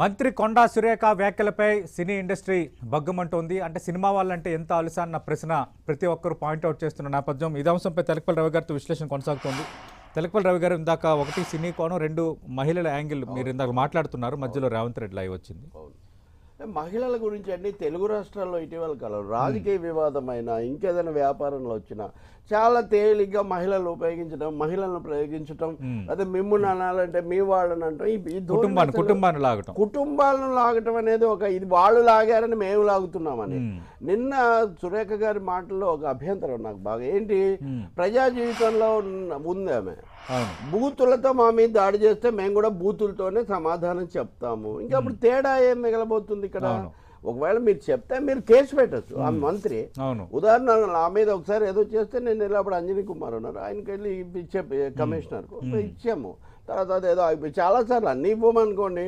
మంత్రి కొండా సురేఖ వ్యాఖ్యలపై cine industry బగ్గుమంటోంది అంటే సినిమా వాళ్ళంటే ఎంత అలుసా అన్న ప్రశ్న ప్రతి ఒక్కరు పాయింట్అవుట్ చేస్తున్న నేపథ్యం. ఇదే అంశంపై తెలకపల్లి రవి గారితో విశ్లేషణ కొనసాగుతోంది. తెలకపల్లి రవి గారు ఇందాక ఒకటి సినీ కోణం రెండు మహిళల యాంగిల్ మీరు ఇందాక మాట్లాడుతున్నారు. మధ్యలో రేవంత్ రెడ్డి లైవ్ వచ్చింది. మహిళల గురించి అన్ని తెలుగు రాష్ట్రాల్లో ఇటీవల కాలం రాజకీయ వివాదమైన ఇంకేదైనా వ్యాపారంలో వచ్చినా చాలా తేలిగ్గా మహిళలు ఉపయోగించడం మహిళలను ప్రయోగించడం అదే మిమ్మల్ని అనాలంటే మీ వాళ్ళని అంటాం. ఈ- కుటుంబాన్ని కుటుంబాన్ని లాగటం. కుటుంబాలను లాగటం అనేది ఒక ఇది వాళ్ళు లాగారని మేము లాగుతున్నామని. నిన్న సురేఖ గారి మాటల్లో ఒక అభ్యంతరం నాకు బాగా ఏంటి? ప్రజా జీవితంలో ఉన్న- ఉంది ఆమె. బూతులతో మా మీద దాడి చేస్తే మేము కూడా బూతులతోనే సమాధానం చెప్తాము. ఇంకా అప్పుడు తేడా ఏం మిగలబోతుంది? ఇక్కడ? అవును. ఒకవేళ మీరు చెప్తే మీరు కేసు పెట్టచ్చు. ఆ మంత్రి ఉదాహరణ నా మీద ఒకసారి ఏదో చేస్తే నేను అప్పుడు అంజనీ కుమార్ ఉన్నారు. ఆయనకి వెళ్ళి ఇచ్చే కమిషనర్ ఇచ్చాము. తర్వాత అదేదో అయిపోయి చాలాసార్లు అన్ని ఇవ్వమనుకోండి.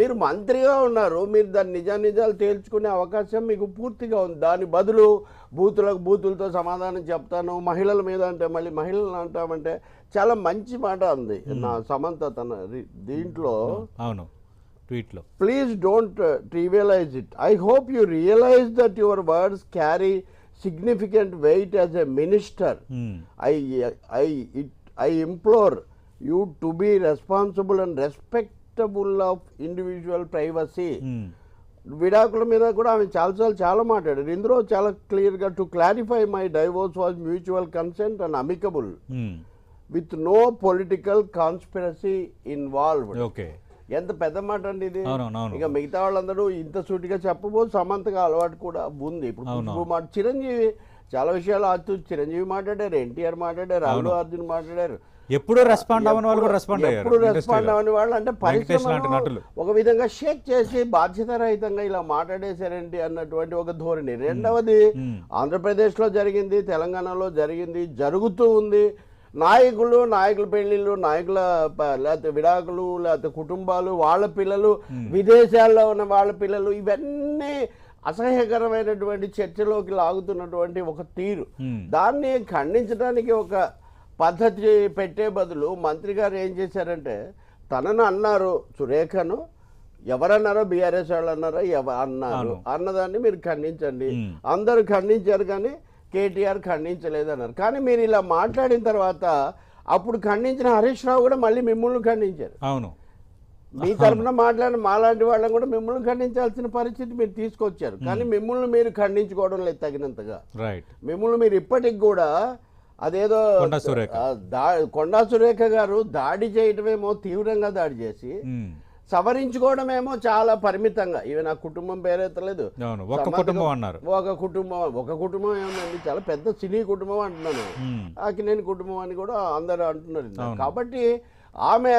మీరు మంత్రిగా ఉన్నారు. మీరు దాని నిజా నిజాలు తేల్చుకునే అవకాశం మీకు పూర్తిగా ఉంది. దాని బదులు బూతులకు బూతులతో సమాధానం చెప్తాను. మహిళల మీద అంటే మళ్ళీ మహిళలను అంటామంటే చాలా మంచి మాట ఉంది. నా సమంత తన దీంట్లో అవును. ట్వీట్లో please don't trivialize it I hope you realize that your words carry significant weight as a minister I I it I implore you to be responsible and respectable of individual privacy విడాకుల మీద కూడా ఆమె చాలాసార్లు చాలా మాట్లాడారు. ఇందులో చాలా క్లియర్గా to clarify my divorce was mutual consent and amicable with no political conspiracy involved okay ఎంత పెద్ద మాట అండి ఇది? అవును. ఇక మిగతా వాళ్ళందరూ ఇంత సూటిగా చెప్పబోదు సమంతగా అలవాటు కూడా ఉంది. ఇప్పుడు మాట చిరంజీవి చాలా విషయాలు ఆచు చిరంజీవి మాట్లాడారు ఎన్టీఆర్ మాట్లాడారు అల్లు అర్జున్ మాట్లాడారు. ఎప్పుడు రెస్పాండ్ అవ్వని వాళ్ళు రెస్పాండ్ అయ్యారు ఎప్పుడు రెస్పాండ్. అవని వాళ్ళు అంటే నటులు. ఒక విధంగా షేక్ చేసి బాధ్యతారహితంగా ఇలా మాట్లాడేశారేంటి అన్నటువంటి ఒక ధోరణి. రెండవది ఆంధ్రప్రదేశ్లో జరిగింది తెలంగాణలో జరిగింది జరుగుతూ ఉంది. నాయకులు నాయకుల పెళ్ళిళ్ళు నాయకుల లేకపోతే విడాకులు లేకపోతే కుటుంబాలు వాళ్ళ పిల్లలు విదేశాల్లో ఉన్న వాళ్ళ పిల్లలు ఇవన్నీ అసహ్యకరమైనటువంటి చర్చలోకి లాగుతున్నటువంటి ఒక తీరు. దాన్ని ఖండించడానికి ఒక పద్ధతి పెట్టే బదులు మంత్రి గారు ఏం చేశారంటే తనను అన్నారు సురేఖను ఎవరన్నారో బీఆర్ఎస్ వాళ్ళు అన్నారో ఎవ అన్నారు. అన్నదాన్ని మీరు ఖండించండి. అందరూ ఖండించారు కానీ కేటీఆర్ ఖండించలేదు అన్నారు కానీ మీరు ఇలా మాట్లాడిన తర్వాత అప్పుడు ఖండించిన హరీష్ రావు కూడా మళ్ళీ మిమ్మల్ని ఖండించారు. అవును. మీ తరఫున మాట్లాడిన మాలాంటి వాళ్ళని కూడా మిమ్మల్ని ఖండించాల్సిన పరిస్థితి మీరు తీసుకొచ్చారు. కానీ మిమ్మల్ని మీరు ఖండించుకోవడం లేదు తగినంతగా. రైట్ మిమ్మల్ని మీరు ఇప్పటికి కూడా అదేదో కొండా సురేఖ. కొండా గారు దాడి చేయటమేమో తీవ్రంగా దాడి చేసి సవరించుకోవడమేమో చాలా పరిమితంగా. ఇవి నా కుటుంబం పేరెత్తలేదు సమాజం- కుటుంబం అన్నారు. ఒక కుటుంబం ఒక కుటుంబం ఏముందండి? చాలా పెద్ద సినీ కుటుంబం అంటున్నాను మ్మ్. ఆకినేని కుటుంబం అని కూడా అందరూ అంటున్నారు. కాబట్టి ఆమె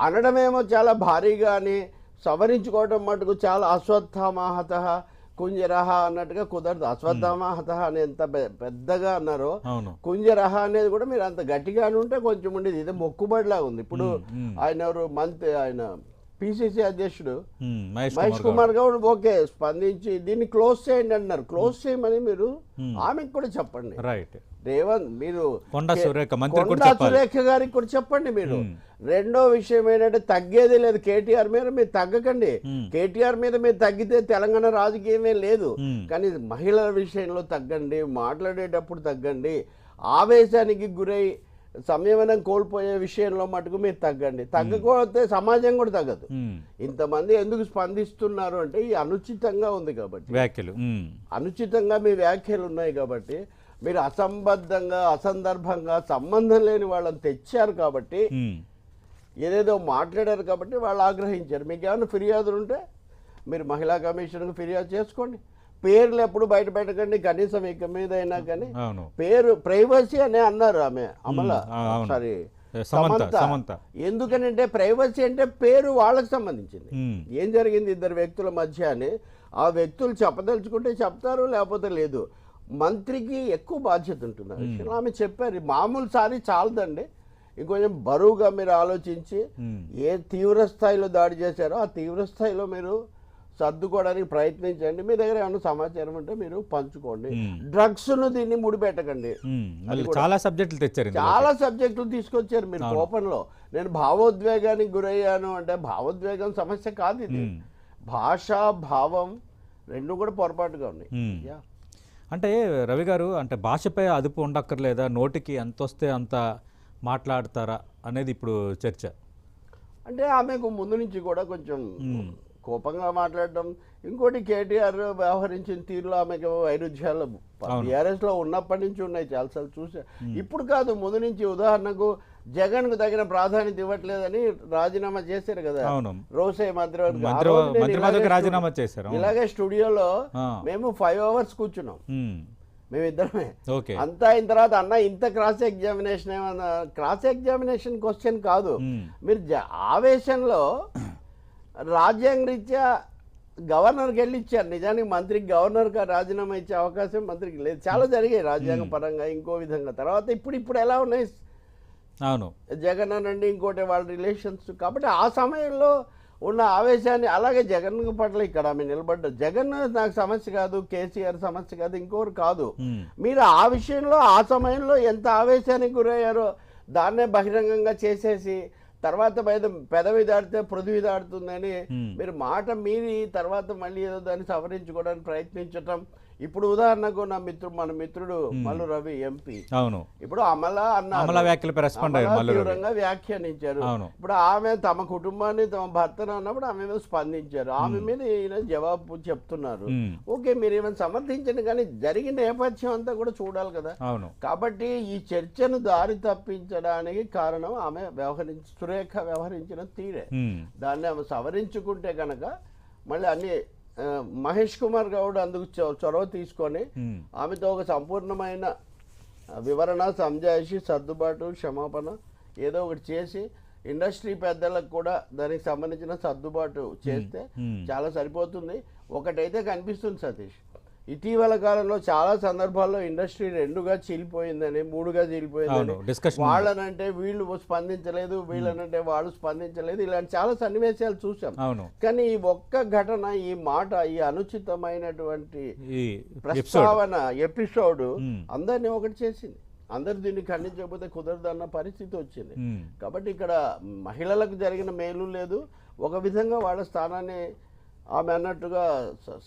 అనడమేమో చాలా భారీగా అని సవరించుకోవడం మటుకు చాలా అశ్వత్థామాహత కుంజరహ అన్నట్టుగా కుదరదు. అశ్వత్థామాహత అని ఎంత పెద్దగా అన్నారో కుంజరహ అనేది కూడా మీరు అంత గట్టిగా ఉంటే కొంచెం ఉండేది. ఇది మొక్కుబడిలా ఉంది ఇప్పుడు. ఆయన ఎవరు? మంత్రి ఆయన పిసిసి అధ్యక్షుడు. మహేష్ కుమార్ గౌడ్ ఓకే స్పందించి దీన్ని క్లోజ్ చేయండి అన్నారు. క్లోజ్ చేయమని మీరు ఆమెకు కూడా చెప్పండి. రైట్. రేవంత్ మీరు కొండా సురేఖ గారికి కూడా చెప్పండి మీరు. రెండో విషయం ఏంటంటే తగ్గేది లేదు. కేటీఆర్ మీద మీరు తగ్గకండి. కేటీఆర్ మీద మీరు తగ్గితే తెలంగాణ రాజకీయమే లేదు. కానీ మహిళల విషయంలో తగ్గండి మాట్లాడేటప్పుడు తగ్గండి. ఆవేశానికి గురై సంయమనం కోల్పోయే విషయంలో మటుకు మీరు తగ్గండి తగ్గకపోతే సమాజం కూడా తగ్గదు. ఇంతమంది ఎందుకు స్పందిస్తున్నారు అంటే ఈ అనుచితంగా ఉంది కాబట్టి వ్యాఖ్యలు. అనుచితంగా మీ వ్యాఖ్యలు ఉన్నాయి కాబట్టి మీరు అసంబద్ధంగా అసందర్భంగా సంబంధం లేని వాళ్ళని తెచ్చారు కాబట్టి. ఏదేదో మాట్లాడారు కాబట్టి వాళ్ళు ఆగ్రహించారు మీకు ఏమైనా ఫిర్యాదులు ఉంటే మీరు మహిళా కమిషన్కు ఫిర్యాదు చేసుకోండి పేర్లు ఎప్పుడు బయట పెట్టకండి కనీసం ఇక మీద అయినా కానీ పేరు ప్రైవసీ అనే అన్నారు ఆమె అమల. సారీ సమంత ఎందుకనంటే ప్రైవసీ అంటే పేరు వాళ్ళకి సంబంధించింది. ఏం జరిగింది ఇద్దరు వ్యక్తుల మధ్య అని ఆ వ్యక్తులు చెప్పదలుచుకుంటే చెప్తారు లేకపోతే లేదు. మంత్రికి ఎక్కువ బాధ్యత ఉంటుంది విషయంలో. ఆమె చెప్పారు మామూలు సారి చాలదండి. ఇంకొంచెం బరువుగా మీరు ఆలోచించి. ఏ తీవ్ర స్థాయిలో దాడి చేశారో ఆ తీవ్ర స్థాయిలో మీరు సర్దుకోవడానికి ప్రయత్నించండి మీ దగ్గర ఏమైనా సమాచారం ఉంటే మీరు పంచుకోండి. డ్రగ్స్ను దీన్ని ముడిపెట్టకండి. చాలా సబ్జెక్టులు తెచ్చారు. చాలా సబ్జెక్టులు తీసుకొచ్చారు మీరు కోపంలో. నేను భావోద్వేగానికి గురయ్యాను అంటే భావోద్వేగం సమస్య కాదు ఇది. భాష భావం రెండు కూడా పొరపాటుగా ఉన్నాయి. అంటే రవి గారు అంటే భాషపై అదుపు ఉండక్కర్లేదా? నోటికి ఎంత వస్తే అంత మాట్లాడతారా? అనేది ఇప్పుడు చర్చ. అంటే ఆమెకు ముందు నుంచి కూడా కొంచెం కోపంగా మాట్లాడటం ఇంకోటి కేటీఆర్ వ్యవహరించిన తీరులో ఆమెకు వైరుధ్యాలు టీఆర్ఎస్లో ఉన్నప్పటి నుంచి ఉన్నాయి చాలాసార్లు చూసా. ఇప్పుడు కాదు ముందు నుంచి ఉదాహరణకు జగన్కు తగిన ప్రాధాన్యత ఇవ్వట్లేదని రాజీనామా చేశారు కదా. రోసే మంత్రివర్గ మంత్రి రాజీనామా చేశారు. ఇలాగే స్టూడియోలో. మేము ఫైవ్ అవర్స్ కూర్చున్నాం. మ్మ్. మేమిద్దరమే. అంతా అయిన తర్వాత అన్న ఇంత క్రాస్ ఎగ్జామినేషన్ ఏమన్నా క్రాస్ ఎగ్జామినేషన్ క్వశ్చన్ కాదు. మీరు ఆవేశంలో రాజ్యాంగ రీత్యా గవర్నర్కి వెళ్ళి ఇచ్చారు. నిజానికి మంత్రికి గవర్నర్కి రాజీనామా ఇచ్చే అవకాశం మంత్రికి లేదు. చాలా జరిగాయి రాజ్యాంగ పరంగా ఇంకో విధంగా. తర్వాత ఇప్పుడు ఇప్పుడు ఎలా ఉన్నాయి? అవును. జగన్ అనండి ఇంకోటి వాళ్ళ రిలేషన్స్. కాబట్టి ఆ సమయంలో ఉన్న ఆవేశాన్ని అలాగే జగన్ పట్ల ఇక్కడ ఆమె నిలబడ్డ జగన్ నాకు సమస్య కాదు కేసీఆర్ సమస్య కాదు ఇంకోరు కాదు. మీరు ఆ విషయంలో ఆ సమయంలో ఎంత ఆవేశానికి గురయ్యారో దాన్నే బహిరంగంగా చేసేసి తర్వాత మీద పెదవి దాడితే పృథివీ దాడుతుందని. మీరు మాట మీరి తర్వాత మళ్ళీ ఏదో దాన్ని సవరించుకోవడానికి ప్రయత్నించటం ఇప్పుడు ఉదాహరణకు నా మిత్రుడు మన మిత్రుడు మల్లు రవి ఎంపీ అవును. ఇప్పుడు అమల అన్నారు. అమల వ్యాఖ్యలపై రెస్పాండ్ అయ్యారు. తీవ్రంగా వ్యాఖ్యానించారు. ఇప్పుడు ఆమె తమ కుటుంబాన్ని తమ భర్తను అన్నప్పుడు ఆమె మీద స్పందించారు. ఆమె మీద ఈయన జవాబు చెప్తున్నారు. ఓకే మీరు ఏమైనా సమర్థించండి కానీ జరిగిన నేపథ్యం అంతా కూడా చూడాలి కదా. అవును. కాబట్టి ఈ చర్చను దారి తప్పించడానికి కారణం ఆమె వ్యవహరించి సురేఖ వ్యవహరించిన తీరే. దాన్ని ఆమె సవరించుకుంటే కనుక మళ్ళీ అన్ని మహేష్ కుమార్ గౌడ్ అందుకు చొరవ తీసుకొని. ఆమెతో ఒక సంపూర్ణమైన వివరణ సంజాయిషి సర్దుబాటు క్షమాపణ ఏదో ఒకటి చేసి ఇండస్ట్రీ పెద్దలకు కూడా దానికి సంబంధించిన సర్దుబాటు చేస్తే. చాలా సరిపోతుంది ఒకటైతే కనిపిస్తుంది సతీష్ ఇటీవల కాలంలో చాలా సందర్భాల్లో ఇండస్ట్రీ రెండుగా చీలిపోయిందని మూడుగా చీలిపోయిందని. వాళ్ళనంటే వీళ్ళు స్పందించలేదు వీళ్ళనంటే వాళ్ళు స్పందించలేదు. ఇలాంటి చాలా సన్నివేశాలు చూసాం కానీ ఈ ఒక్క ఘటన ఈ మాట ఈ అనుచితమైనటువంటి ప్రస్తావన ఎపిసోడ్. అందరినీ ఒకటి చేసింది. అందరు దీన్ని ఖండించకపోతే కుదరదు అన్న పరిస్థితి వచ్చింది. కాబట్టి ఇక్కడ మహిళలకు జరిగిన మేలు లేదు. ఒక విధంగా వాళ్ళ స్థానాన్ని ఆమె అన్నట్టుగా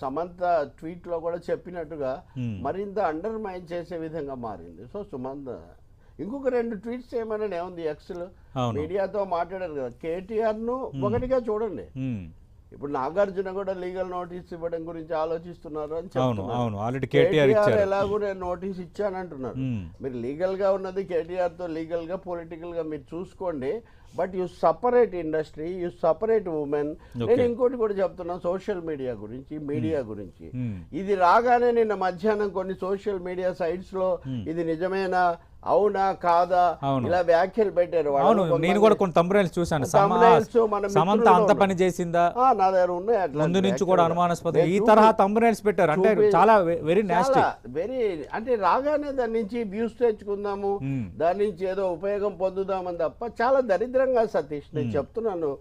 సమంత ట్వీట్లో కూడా చెప్పినట్టుగా. మరింత అండర్ మైన్ చేసే విధంగా మారింది సో సుమంత ఇంకొక రెండు ట్వీట్స్ ఏమైనా ఏముంది ఎక్స్లో. మీడియాతో మాట్లాడారు కదా కేటీఆర్ను ఒకటిగా చూడండి. ఇప్పుడు నాగార్జున కూడా లీగల్ నోటీస్ ఇవ్వడం గురించి ఆలోచిస్తున్నారు అని అవును ఆల్రెడీ కేటీఆర్ ఎలాగో నేను నోటీస్ ఇచ్చానంటున్నారు మ్మ్. మీరు లీగల్గా ఉన్నది కేటీఆర్తో లీగల్గా పొలిటికల్గా మీరు చూసుకోండి. But you separate industry you separate women నేను ఇంకోటి కూడా చెప్తున్నా సోషల్ మీడియా గురించి మీడియా గురించి. ఇది రాగానే నిన్న మధ్యాహ్నం కొన్ని సోషల్ మీడియా సైట్స్లో ఇది నిజమేనా అవునా కాదా. ఇలా వ్యాఖ్యలు పెట్టారు వాళ్ళు. అవును నేను కూడా కొన్ని తమ్మురైల్స్ చూశాను. సమంత అంత. పని చేసిందా? నా దగ్గర ఉన్నాయి అట్లా ముందు నుంచి కూడా అనుమానాస్పదం ఈ తరహా తమ్మురైల్స్ పెట్టారు. అంటే చాలా వెరీ నాస్టీ వెరీ అంటే రాగానే దాని నుంచి వ్యూస్ తెచ్చుకుందాము. దాని నుంచి ఏదో ఉపయోగం పొందుదామని తప్ప చాలా దరిద్రంగా సతీష్ నేను చెప్తున్నాను.